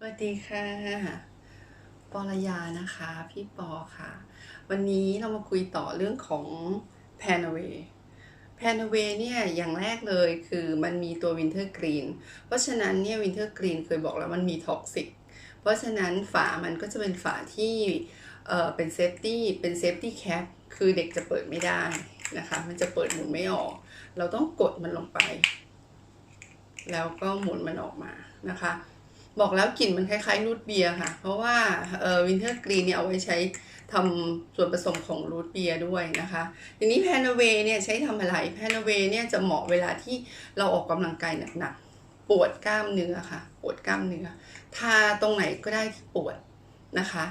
สวัสดีค่ะ ปอรยานะคะ พี่ปอค่ะ วันนี้เรามาคุยต่อเรื่องของแพนเวแพนเวเนี่ยอย่างแรกเลยคือมันมีตัววินเทอร์กรีนเพราะฉะนั้นเนี่ยวินเทอร์กรีนเคยบอกแล้วมันมีท็อกซิกเพราะฉะนั้นฝามันก็จะเป็นฝาที่เอ่อเป็นเซฟตี้เป็นเซฟตี้แคปคือเด็กจะเปิดไม่ได้นะคะ มันจะเปิดหมุนไม่ออก เราต้องกดมันลงไป แล้วก็หมุนมันออกมานะคะ บอกแล้วกลิ่นมันคล้ายๆรูทเบียร์ค่ะ เพราะว่าเอ่อวินเทอร์กรีนเนี่ยเอาไว้ใช้ทำส่วนผสมของรูทเบียร์ด้วยนะคะ ทีนี้แพนเวเนี่ยใช้ทำอะไร แพนเวเนี่ยจะเหมาะเวลาที่เราออกกำลังกายหนักๆ ปวดกล้ามเนื้อค่ะ ปวดกล้ามเนื้อ ทาตรงไหนก็ได้ที่ปวดนะคะ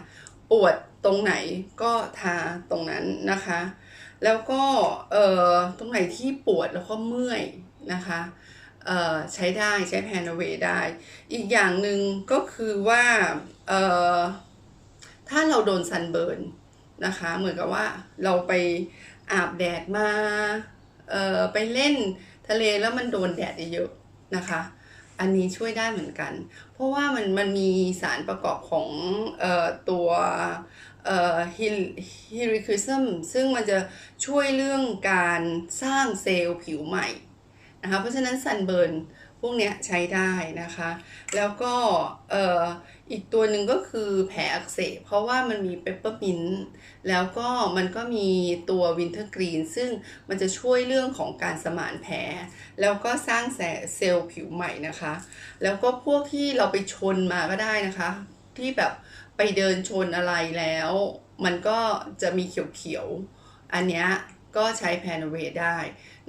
ปวดตรงไหนก็ทาตรงนั้นนะคะ แล้วก็เอ่อตรงไหนที่ปวดแล้วก็เมื่อยนะคะ ใช้ได้ใช้แพนเวได้ อีกอย่างหนึ่งก็คือว่าถ้าเราโดนซันเบิร์นนะคะ เหมือนกับว่าเราไปอาบแดดมาไปเล่นทะเลแล้วมันโดนแดดเยอะนะคะ อันนี้ช่วยได้เหมือนกัน เพราะว่ามันมันมีสารประกอบของออตัวฮิริคิซึมซึ่งมันจะช่วยเรื่องการสร้างเซลล์ผิวใหม่ นะคะเพราะฉะนั้นซันเบิร์นพวกเนี้ยใช้ได้นะคะ แล้วก็เอ่ออีกตัวหนึ่งก็คือแผลอักเสบเพราะว่ามันมีเปปเปอร์มินต์แล้วก็มันก็มีตัววินเทอร์กรีนซึ่งมันจะช่วยเรื่องของการสมานแผล แล้วก็สร้างเซลล์ผิวใหม่นะคะ แล้วก็พวกที่เราไปชนมาก็ได้นะคะ ที่แบบไปเดินชนอะไรแล้ว มันก็จะมีเขียวๆอันเนี้ย ก็ใช้แพนเวได้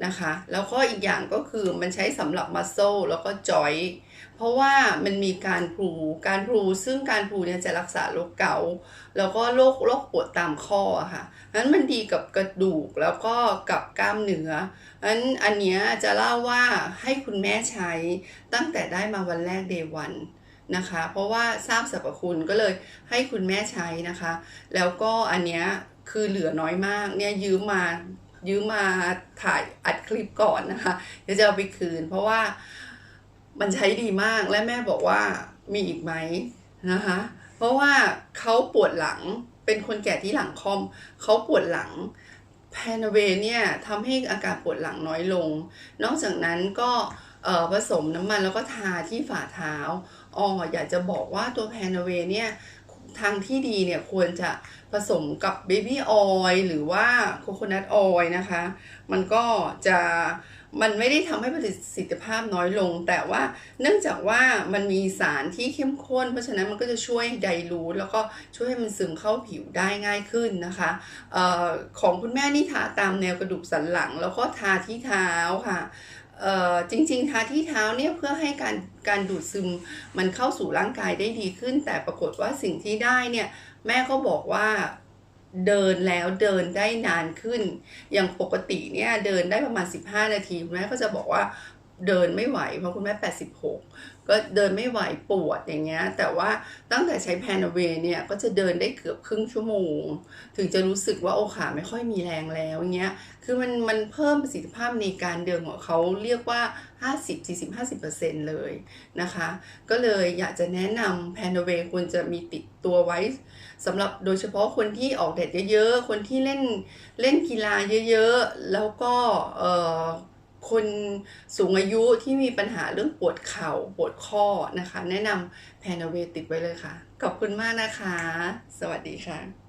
นะคะ แล้วก็อีกอย่างก็คือมันใช้สำหรับมัสโซแล้วก็จอย เพราะว่ามันมีการพลูการพลูซึ่งการพลูเนี่ยจะรักษาโรคเกาแล้วก็โรคโรคปวดตามข้อค่ะนั้นมันดีกับกระดูกแล้วก็กับกล้ามเนื้อนั้นอันเนี้ยจะเล่าว่าให้คุณแม่ใช้ตั้งแต่ได้มาวันแรกเดวันนะคะ เพราะว่าทราบสรรพคุณก็เลยให้คุณแม่ใช้นะคะ แล้วก็อันเนี้ย คือเหลือน้อยมากเนี่ยยืมมายืมมาถ่ายอัดคลิปก่อนนะคะเดี๋ยวจะเอาไปคืน เพราะว่ามันใช้ดีมากและแม่บอกว่ามีอีกไหมนะคะเพราะว่าเขาปวดหลังเป็นคนแก่ที่หลังคอมเขาปวดหลังแพนเวเนี่ยทำให้อาการปวดหลังน้อยลง นอกจากนั้นก็ผสมน้ำมันแล้วก็ทาที่ฝ่าเท้าอ๋ออยากจะบอกว่าตัวแพนเวเนี่ย ทางที่ดีเนี่ยควรจะผสมกับเบบี้ออยล์หรือว่าโคโคนัทออยล์นะคะ มันก็จะมันไม่ได้ทำให้ประสิทธิภาพน้อยลง แต่ว่าเนื่องจากว่ามันมีสารที่เข้มข้น เพราะฉะนั้นมันก็จะช่วยไดรูทแล้วก็ช่วยให้มันซึมเข้าผิวได้ง่ายขึ้นนะคะออของคุณแม่นี่ทาตามแนวกระดูกสันหลัง แล้วก็ทาที่เท้าค่ะ จริงๆ ทาที่เท้าเนี่ยเพื่อให้การการดูดซึมมันเข้าสู่ร่างกายได้ดีขึ้น แต่ปรากฏว่าสิ่งที่ได้เนี่ยแม่ก็บอกว่าเดินแล้วเดินได้นานขึ้น อย่างปกติเนี่ยเดินได้ประมาณ 15 นาทีแม่ก็จะบอกว่า เดินไม่ไหว เพราะคุณแม่ 86 ก็เดินไม่ไหวปวดอย่างเงี้ย แต่ว่าตั้งแต่ใช้แพนเวเนี่ยก็จะเดินได้เกือบครึ่งชั่วโมง ถึงจะรู้สึกว่าโอขาไม่ค่อยมีแรงแล้วเงี้ย คือมันมันเพิ่มประสิทธิภาพในการเดินของเขาเรียกว่า 50 40 50 เลยนะคะ ก็เลยอยากจะแนะนำแพนเวควรจะมีติดตัวไว้สำหรับโดยเฉพาะคนที่ออกแดดเยอะๆ คนที่เล่นเล่นกีฬาเยอะๆ แล้วก็เออ คนสูงอายุที่มีปัญหาเรื่องปวดเข่าปวดข้อนะคะ แนะนำแพนเวติดไว้เลยค่ะ ขอบคุณมากนะคะ สวัสดีค่ะ